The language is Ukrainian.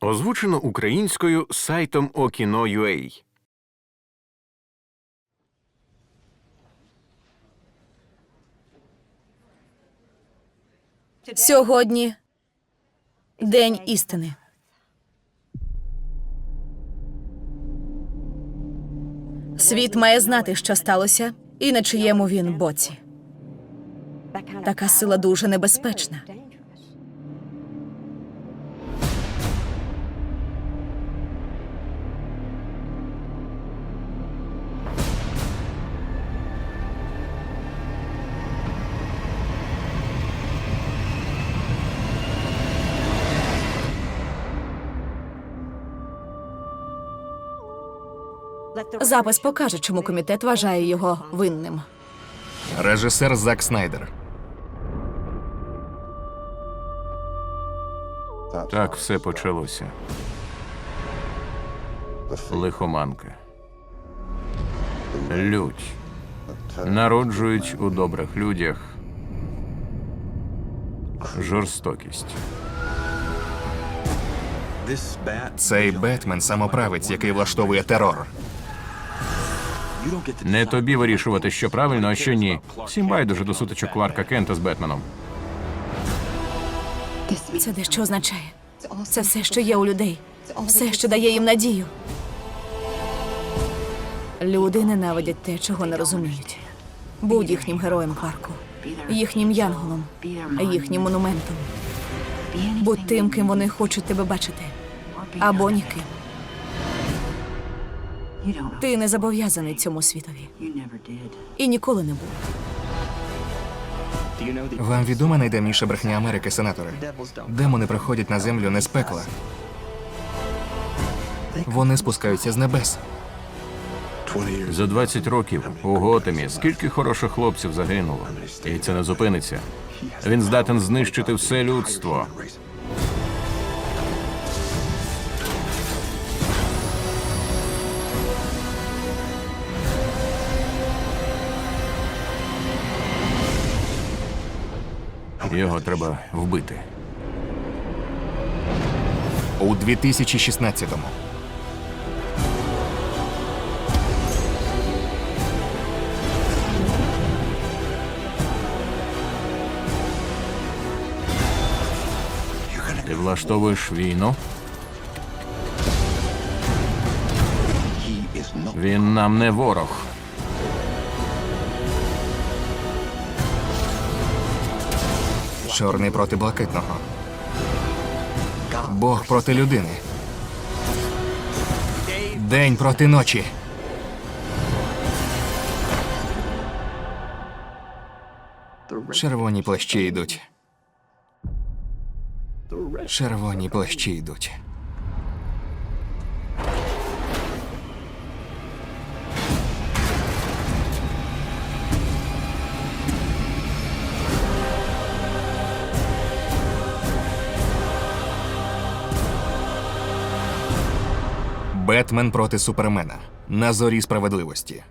Озвучено українською сайтом Okino.ua Сьогодні День істини. Світ має знати, що сталося, і на чиєму він боці. Така сила дуже небезпечна. Запис покаже, чому комітет вважає його винним. Режисер Зак Снайдер. Так все почалося. Лихоманка. Лють. Народжують у добрих людях жорстокість. Цей Бетмен самоправець, який влаштовує терор. Не тобі вирішувати, що правильно, а що ні. Всім байдуже до сутичок Кларка Кента з Бетменом. Це дещо означає. Це все, що є у людей, все, що дає їм надію. Люди ненавидять те, чого не розуміють. Будь їхнім героєм Кларку, їхнім янголом, їхнім монументом. Будь тим, ким вони хочуть тебе бачити, або ніким. Ти не зобов'язаний цьому світові і ніколи не був. Вам відома найдавніша брехня Америки, сенатори? Демони приходять на землю не з пекла. Вони спускаються з небес. За 20 років у Готемі скільки хороших хлопців загинуло, і це не зупиниться. Він здатен знищити все людство. Його треба вбити. У 2016-му. Ти влаштовуєш війну? Він нам не ворог. Чорний проти блакитного. Бог проти людини. День проти ночі. Червоні плащі йдуть. Червоні плащі йдуть. Бетмен проти Супермена. На зорі справедливості.